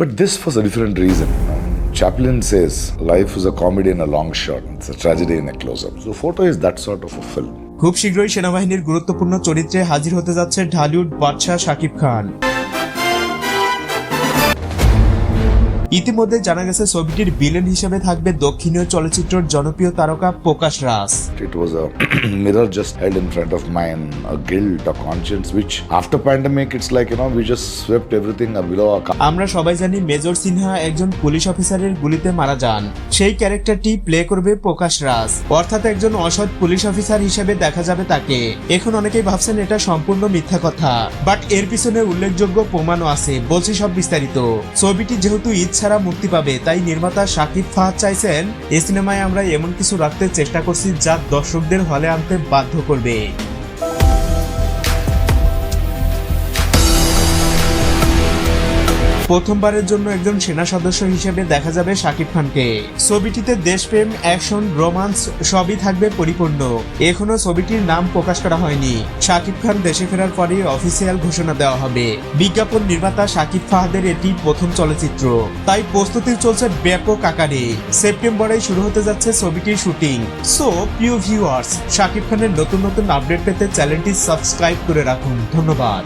But this was a different reason. Chaplin says life is a comedy in a long shot, it's a tragedy in a close up. So, photo is that sort of a film. খুব শীঘ্রই সেনাবাহিনীর গুরুত্বপূর্ণ চরিত্রে হাজির হতে যাচ্ছে ঢালিউড বাদশাহ শাকিব খান ইতিমধ্যে জানা গেছে ছবিটির ভিলেন হিসেবে থাকবে দক্ষিণীয় চলচ্চিত্রের জনপ্রিয় তারকা Prakash Raj. It was a mirror just held in front of my an a guilt a conscience which after pandemic it's like you know we just swept everything uh below আমরা সবাই জানি major Sinha একজন police অফিসারের গুলিতে মারা যান। সেই ক্যারেক্টারটি play করবে প্রকাশ রাজ। অর্থাৎ একজন অসৎ পুলিশ অফিসার হিসেবে দেখা যাবে তাকে। এখন অনেকেই ভাবছেন এটা সম্পূর্ণ মিথ্যা কথা। বাট এর পিছনে উল্লেখযোগ্য প্রমাণও আছে, বলছি সব বিস্তারিত। ছবিটি যেহেতু ঈদ ছাড়া মুক্তি পাবে, তাই নির্মাতা শাকিব ফাহাদ চাইছেন এই সিনেমায় আমরা এমন কিছু রাখতে চেষ্টা করছি যা দর্শকদের হলে আনতে বাধ্য করবে। প্রথমবারের জন্য একজন সেনা সদস্য হিসেবে দেখা যাবে শাকিব খানকে। ছবিটিতে দেশপ্রেম, অ্যাকশন, রোমান্স সবই থাকবে পরিপূর্ণ। এখনও ছবিটির নাম প্রকাশ করা হয়নি। শাকিব খান দেশে ফেরার পরে অফিসিয়াল ঘোষণা দেওয়া হবে। বিজ্ঞাপন নির্মাতা শাকিব ফাহাদের এটি প্রথম চলচ্চিত্র। তাই প্রস্তুতি চলছে ব্যাপক আকারে। সেপ্টেম্বরে শুরু হতে যাচ্ছে ছবিটির শুটিং। সো, প্রিয় ভিউয়ার্স শাকিব খানের নতুন নতুন আপডেট পেতে চ্যানেলটি সাবস্ক্রাইব করে রাখুন। ধন্যবাদ।